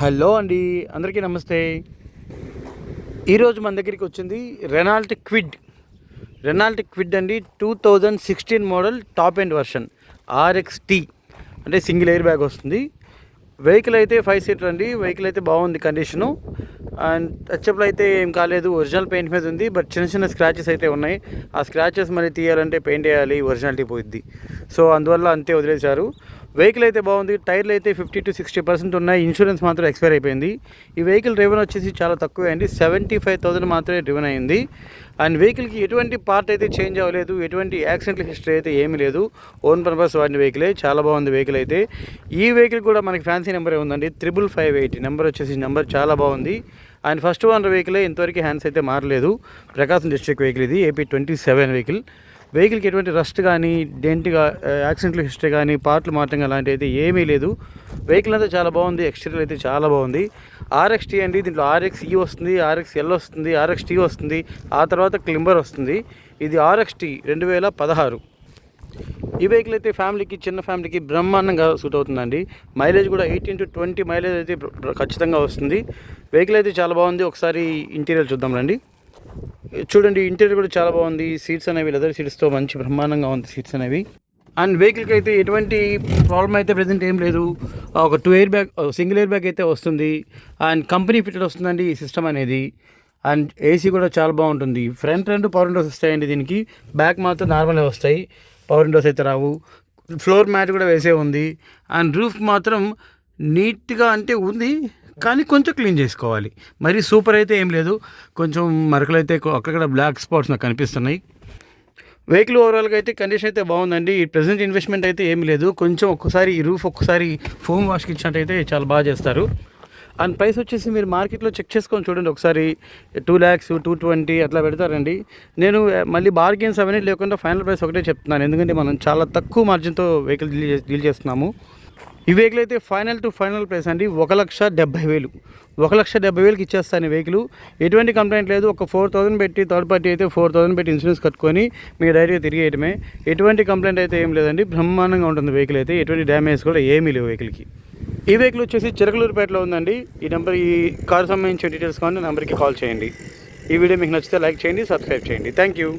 Hello అండి అందరికీ నమస్తే. ఈరోజు మన దగ్గరికి వచ్చింది రెనాల్ట్ క్విడ్ రెనాల్ట్ క్విడ్ అండి two thousand sixteen model top end version RX T అంటే సింగిల్ ఎయిర్ బ్యాగ్ వస్తుంది. వెహికల్ అయితే ఫైవ్ సీటర్ అండి వెహికల్ అయితే బాగుంది కండిషను అండ్ టచ్అప్లు అయితే ఏం కాలేదు. ఒరిజినల్ పెయింట్ మీద ఉంది. బట్ చిన్న చిన్న స్క్రాచెస్ అయితే ఉన్నాయి. ఆ స్క్రాచెస్ మరి తీయాలంటే పెయింట్ వేయాలి. ఒరిజినాలిటీ పోయిద్ది. సో అందువల్ల అంతే వదిలేశారు. వెహికల్ అయితే బాగుంది. టైర్లు అయితే ఫిఫ్టీ టు సిక్స్టీ పర్సెంట్ ఉన్నాయి. ఇన్సూరెన్స్ మాత్రం ఎక్స్పైర్ అయిపోయింది. ఈ వెహికల్ రివెన్ వచ్చేసి చాలా తక్కువ అయింది సెవెంటీ ఫైవ్ థౌసండ్ మాత్రమే రివెన్ అయింది. అండ్ వెహికల్కి ఎటువంటి పార్ట్ అయితే చేంజ్ అవ్వలేదు ఎటువంటి యాక్సిడెంట్ హిస్టరీ అయితే ఏమీ లేదు. ఓన్ పర్పస్ వాడిన వెహికలే చాలా బాగుంది వెహికల్ అయితే. ఈ వెహికల్ కూడా మనకి ఫ్యాన్సీ నెంబరే ఉందండి త్రిబుల్ ఫైవ్ ఎయిట్. నెంబర్ వచ్చేసి నెంబర్ చాలా బాగుంది. అండ్ ఫస్ట్ ఓనర్ వెహికలే ఇంతవరకు హ్యాండ్స్ అయితే మారలేదు. ప్రకాశం డిస్ట్రిక్ట్ వెహికల్ ఇది ఏపీ ట్వంటీ సెవెన్ వెహికల్. వెహికల్కి ఎటువంటి రస్ట్ కానీ డెంట్గా యాక్సిడెంట్లు హిస్టరీ కానీ పార్ట్లు మార్చడం అలాంటివి అయితే ఏమీ లేదు. వెహికల్ అయితే చాలా బాగుంది ఎక్స్టీరియర్ అయితే చాలా బాగుంది. ఆర్ఎక్స్ టీ అండి దీంట్లో ఆర్ఎక్స్ ఈ వస్తుంది ఆర్ఎక్స్ ఎల్ వస్తుంది ఆర్ఎక్స్ టీ వస్తుంది ఆ తర్వాత క్లింబర్ వస్తుంది. ఇది ఆర్ఎక్స్ టీ రెండు వేల పదహారు. ఈ వెహికల్ అయితే ఫ్యామిలీకి చిన్న ఫ్యామిలీకి బ్రహ్మాండంగా సూట్ అవుతుందండి. మైలేజ్ కూడా ఎయిటీన్ టు ట్వంటీ మైలేజ్ అయితే ఖచ్చితంగా వస్తుంది. వెహికల్ అయితే చాలా బాగుంది ఒకసారి ఇంటీరియర్ చూద్దాం రండి. చూడండి ఇంటీరియర్ కూడా చాలా బాగుంది. సీట్స్ అనేవి లెదర్ సీట్స్తో మంచి బ్రహ్మాండంగా ఉంది సీట్స్ అనేవి. అండ్ వెహికల్కి అయితే ఎటువంటి ప్రాబ్లం అయితే ప్రజెంట్ ఏం లేదు. ఒక two air bag single air bag అయితే వస్తుంది. అండ్ కంపెనీ ఫిట్టెడ్ వస్తుందండి ఈ సిస్టమ్ అనేది. అండ్ ఏసీ కూడా చాలా బాగుంటుంది. ఫ్రంట్ రెండు పవర్ విండోస్ వస్తాయండి దీనికి. బ్యాక్ మాత్రం నార్మల్గా వస్తాయి. పవర్ విండోస్ అయితే రావు. ఫ్లోర్ మ్యాట్ కూడా వేసే ఉంది. అండ్ రూఫ్ మాత్రం నీట్గా అంటే ఉంది. కానీ కొంచెం క్లీన్ చేసుకోవాలి. మరి సూపర్ అయితే ఏం లేదు. కొంచెం మరకలు అయితే అక్కడక్కడ బ్లాక్ స్పాట్స్ నాకు కనిపిస్తున్నాయి. వెహికల్ ఓవరాల్గా అయితే కండిషన్ అయితే బాగుందండి. ప్రజెంట్ ప్రెసెంట్ ఇన్వెస్ట్మెంట్ అయితే ఏమి లేదు. కొంచెం ఒక్కసారి రూఫ్ ఒక్కసారి ఫోమ్ వాష్కి ఇచ్చినట్టయితే చాలా బాగా చేస్తారు. అండ్ ప్రైస్ వచ్చేసి మీరు మార్కెట్లో చెక్ చేసుకొని చూడండి ఒకసారి. టూ ల్యాక్స్ టూ ట్వంటీ అట్లా పెడతారండి. నేను మళ్ళీ బార్గెన్స్ అవన్నీ లేకుండా ఫైనల్ ప్రైస్ ఒకటే చెప్తున్నాను. ఎందుకంటే మనం చాలా తక్కువ మార్జిన్తో వెహికల్ డీల్ డీల్ చేస్తున్నాము. ఈ వెహికల్ అయితే ఫైనల్ టు ఫైనల్ ప్రైస్ అండి. ఒక లక్ష డెబ్బై వేలు. ఒక లక్ష డెబ్బై వేలకి ఇచ్చేస్తాను ఈ వెహికల్ ఎటువంటి కంప్లైంట్ లేదు. ఒక ఫోర్ థౌసండ్ పెట్టి థర్డ్ పార్టీ అయితే ఫోర్ థౌసండ్ పెట్టి ఇన్సూరెన్స్ కట్టుకొని మీ డైరీగా తిరిగేయటమే ఎటువంటి కంప్లైంట్ అయితే ఏం లేదండి. బ్రహ్మాండంగా ఉంటుంది వెహికల్ అయితే. ఎటువంటి డ్యామేజ్ కూడా ఏమీ లేవు వెహికల్కి ఈ వెహికల్ వచ్చేసి చిరకలూరుపేటలో ఉందండి. ఈ నెంబర్ ఈ కారు సంబంధించిన డీటెయిల్స్ కానీ నెంబర్కి కాల్ చేయండి. ఈ వీడియో మీకు నచ్చితే లైక్ చేయండి సబ్స్క్రైబ్ చేయండి. Thank you